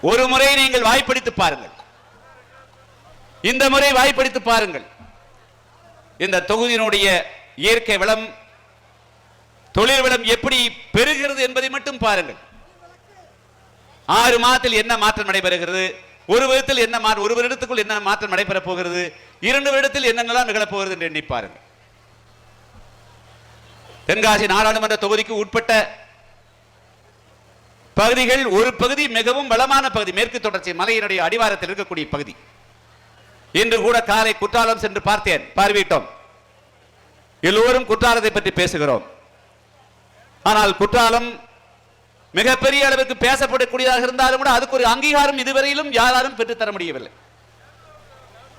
ஒரு முறை நீங்கள் வாய்ப்படித்து பாருங்கள். இந்த முறை வாய்ப்படித்து பாருங்கள். இந்த தொகுதியினுடைய இயற்கை வளம் தொழில் வளம் எப்படி பெறுகிறது என்பதை மட்டும் பாருங்கள். ஆறு மாதத்தில் என்ன மாற்றம் நடைபெறுகிறது? ஒரு விதத்தில் என்ன மா ஒரு வருடத்துக்குள் என்ன மாற்றம் நடைபெறப் போகிறது? இரண்டு வருடத்தில் என்னென்னலாம் நிகழப்போகிறது என்று எண்ணி பாருங்கள். தென்காசி நாடாளுமன்ற தொகுதிக்கு உட்பட்ட பகுதிகள் ஒரு பகுதி மிகவும் வளமான பகுதி மேற்கு தொடர்ச்சி மலையினுடைய அடிவாரத்தில் இருக்கக்கூடிய பகுதி. இன்று கூட காலை குற்றாலம் சென்று பார்த்தேன் பார்வையிட்டோம். எல்லோரும் குற்றாலத்தை பற்றி பேசுகிறோம். ஆனால் குற்றாலம் மிகப்பெரிய அளவுக்கு பேசப்படக்கூடியதாக இருந்தாலும் கூட அதுக்கு ஒரு அங்கீகாரம் இதுவரையிலும் யாராலும் பெற்றுத்தர முடியவில்லை.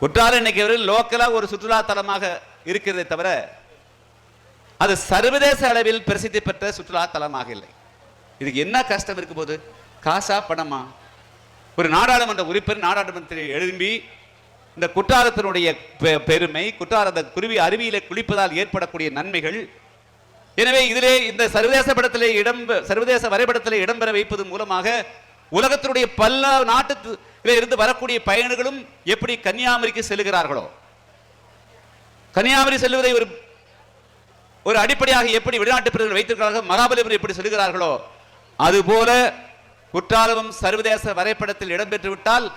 குற்றாலம் இன்னைக்கு வரையில் லோக்கலா ஒரு சுற்றுலா தலமாக இருக்கிறதே தவிர அது சர்வதேச அளவில் பிரசித்தி பெற்ற சுற்றுலா தலமாக இல்லை. இதுக்கு என்ன கஷ்டம் இருக்கும் போது காசா பணமா? ஒரு நாடாளுமன்ற உறுப்பினர் நாடாளுமன்றத்தில் எழும்பி இந்த குற்றாலத்தினுடைய பெ- பெருமை குற்றால குருவி அருவியில குளிப்பதால் ஏற்படக்கூடிய நன்மைகள் எனவே இதிலே இந்த சர்வதேச படத்திலே இடம் சர்வதேச வரைபடத்திலே இடம்பெற வைப்பது மூலமாக உலகத்தினுடைய பல நாட்டு இருந்து வரக்கூடிய பயணிகளும் எப்படி கன்னியாகுமரிக்கு செல்லுகிறார்களோ? கன்னியாகுமரி செல்வதை ஒரு ஒரு அடிப்படையாக எப்படி வெளிநாட்டு பிரதமர் வைத்திருக்கிறார்கள் மகாபலிபுரம் எப்படி செல்கிறார்களோ அதுபோல குற்றாலமும் சர்வதேச வரைபடத்தில் இடம்பெற்று விட்டால்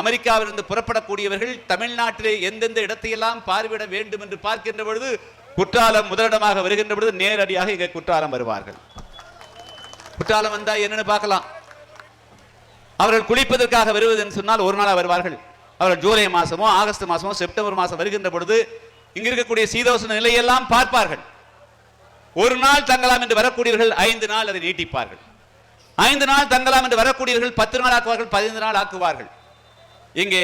அமெரிக்காவிலிருந்து புறப்படக்கூடியவர்கள் தமிழ்நாட்டிலே எந்தெந்த இடத்தையெல்லாம் பார்வையிட வேண்டும் என்று பார்க்கின்ற பொழுது குற்றாலம் முதலிடமாக வருகின்ற பொழுது நேரடியாக இங்கே குற்றாலம் வருவார்கள். குற்றாலம் வந்தால் என்னன்னு பார்க்கலாம். அவர்கள் குளிப்பதற்காக வருவது என்று சொன்னால் ஒரு நாளா வருவார்கள். அவர்கள் ஜூலை மாதமோ ஆகஸ்ட் மாதமோ செப்டம்பர் மாதம் வருகின்ற பொழுது இங்கு இருக்கக்கூடிய சீதோஷண நிலையெல்லாம் பார்ப்பார்கள். ஒரு நாள் தங்கலாம் என்று வரக்கூடியவர்கள் ஐந்து நாள் அதை நீட்டிப்பார்கள். ஐந்து நாள் தங்கலாம் என்று வரக்கூடியவர்கள் பத்து நாள் ஆக்குவார்கள் பதினைந்து நாள் ஆக்குவார்கள். இங்கே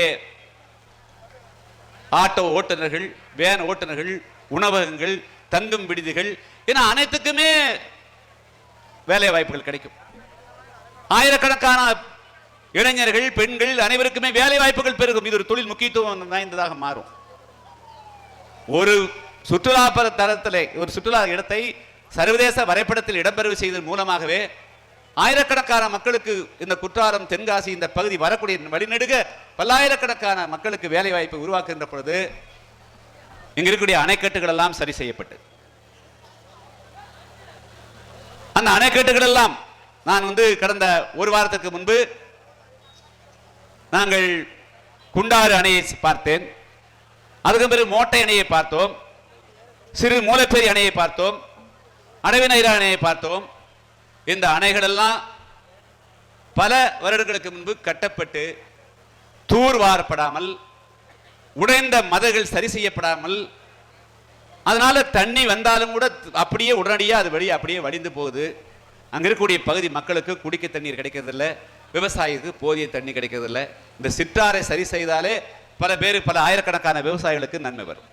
ஆட்டோ ஓட்டுநர்கள் வேன் ஓட்டுநர்கள் உணவகங்கள் தங்கும் விடுதிகள் என அனைத்துக்குமே வேலை வாய்ப்புகள் கிடைக்கும். ஆயிரக்கணக்கான இளைஞர்கள் பெண்கள் அனைவருக்குமே வேலை வாய்ப்புகள் பெருகும். இது ஒரு தொழில் முக்கியத்துவம் வாய்ந்ததாக மாறும். ஒரு சுற்றுலா தரத்தில் தரத்திலே ஒரு சுற்றுலா இடத்தை சர்வதேச வரைபடத்தில் இடம்பெறவு செய்ததன் மூலமாகவே ஆயிரக்கணக்கான மக்களுக்கு இந்த குற்றாலம் தென்காசி இந்த பகுதி வரக்கூடிய வழிநெடுக பல்லாயிரக்கணக்கான மக்களுக்கு வேலை வாய்ப்பை உருவாக்குகின்ற பொழுது இங்க இருக்கக்கூடிய அணைக்கட்டுகள் எல்லாம் சரி செய்யப்பட்டு. அந்த அணைக்கட்டுகள் எல்லாம் நான் வந்து கடந்த ஒரு வாரத்துக்கு முன்பு நாங்கள் குண்டாறு அணையை பார்த்தேன். அதுக்கு பிறகு மோட்டை அணையை பார்த்தோம். சிறு மூலப்பேரி அணையை பார்த்தோம். அடவிநயிர அணையை பார்த்தோம். இந்த அணைகளெல்லாம் பல வருடங்களுக்கு முன்பு கட்டப்பட்டு தூர்வாரப்படாமல் உடைந்த மதகுகள் சரி செய்யப்படாமல் அதனால தண்ணி வந்தாலும் கூட அப்படியே உடனடியாக அது வழி அப்படியே வடிந்து போகுது. அங்கே இருக்கக்கூடிய பகுதி மக்களுக்கு குடிக்க தண்ணீர் கிடைக்கிறதில்ல விவசாயிக்கு போதிய தண்ணி கிடைக்கிறதில்ல. இந்த சிற்றாரை சரி செய்தாலே பல பேர் பல ஆயிரக்கணக்கான விவசாயிகளுக்கு நன்மை வரும்.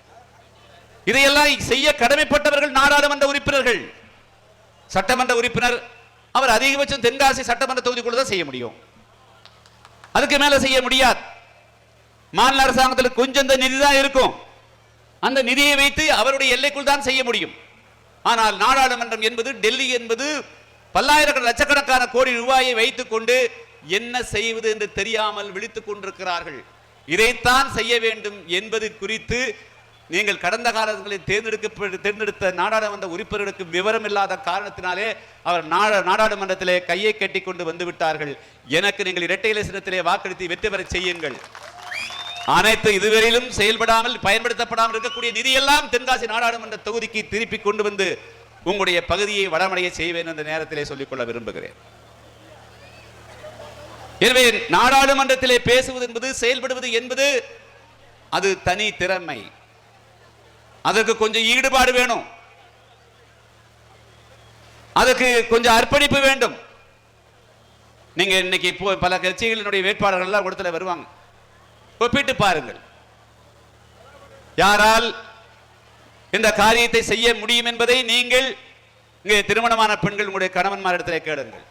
இதையெல்லாம் செய்ய கடமைப்பட்டவர்கள் நாடாளுமன்ற உறுப்பினர்கள். சட்டமன்ற உறுப்பினர் அவர் அதிகபட்சம் தென்காசி சட்டமன்ற தொகுதிக்குள்ள தான் செய்ய முடியும். அதுக்கு மேல செய்ய முடியாது. மாநில அரசாங்கத்தில் கொஞ்சம் இந்த நிதி தான் இருக்கும். அந்த நிதியை வைத்து அவருடைய எல்லைக்குள் தான் செய்ய முடியும். ஆனால் நாடாளுமன்றம் என்பது டெல்லி என்பது பல்லாயிரக்கணக்கான லட்சக்கணக்கான கோடி ரூபாயை வைத்துக் கொண்டு என்ன செய்வது என்று தெரியாமல் விழித்துக் கொண்டிருக்கிறார்கள். இதைத்தான் செய்ய வேண்டும் என்பது குறித்து நீங்கள் கடந்த காலங்களில் தேர்ந்தெடுக்க தேர்ந்தெடுத்த நாடாளுமன்ற உறுப்பினர்களுக்கு விவரம் இல்லாத காரணத்தினாலே அவர் நாடா- நாடாளுமன்றத்திலே கையை கட்டி கொண்டு வந்து விட்டார்கள். எனக்கு நீங்கள் இரட்டை இலசனத்திலே சின்னத்திலே வாக்களித்து வெற்றி பெற செய்யுங்கள். அனைத்து இதுவரையிலும் செயல்படாமல் பயன்படுத்தப்படாமல் இருக்கக்கூடிய நிதியெல்லாம் தென்காசி நாடாளுமன்ற தொகுதிக்கு திருப்பி கொண்டு வந்து உங்களுடைய பகுதியை வடமடைய செய்வேன் என்ற நேரத்திலே சொல்லிக்கொள்ள விரும்புகிறேன். எனவே நாடாளுமன்றத்திலே பேசுவது என்பது செயல்படுவது என்பது அது தனி திறமை. அதற்கு கொஞ்சம் ஈடுபாடு வேணும். அதுக்கு கொஞ்சம் அர்ப்பணிப்பு வேண்டும். நீங்க இன்னைக்கு இப்போ பல கட்சிகளினுடைய வேட்பாளர்கள் எல்லாம் இடத்துல வருவாங்க. ஒப்பிட்டு பாருங்கள். யாரால் இந்த காரியத்தை செய்ய முடியும் என்பதை நீங்கள் இங்கே திருமணமான பெண்கள் உங்களுடைய கணவன்மாரிடத்திலே கேளுங்கள்.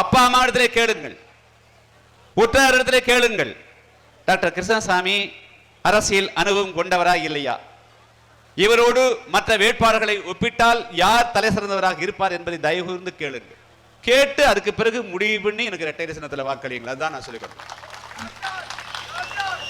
அப்பா அம்மா இடத்திலே கேளுங்கள். உற்றார் இடத்திலே கேளுங்கள். டாக்டர் கிருஷ்ணசாமி அரசியல் அனுபவம் கொண்டவரா இல்லையா? இவரோடு மற்ற வேட்பாளர்களை ஒப்பிட்டால் யார் தலை சிறந்தவராக இருப்பார் என்பதை தயவு கூர்ந்து கேட்டு அதுக்கு பிறகு முடிவு பண்ணி எனக்கு ரெட்டை சின்னத்துல வாக்களியுங்கள். அதுதான் நான் சொல்லிக்கிறேன்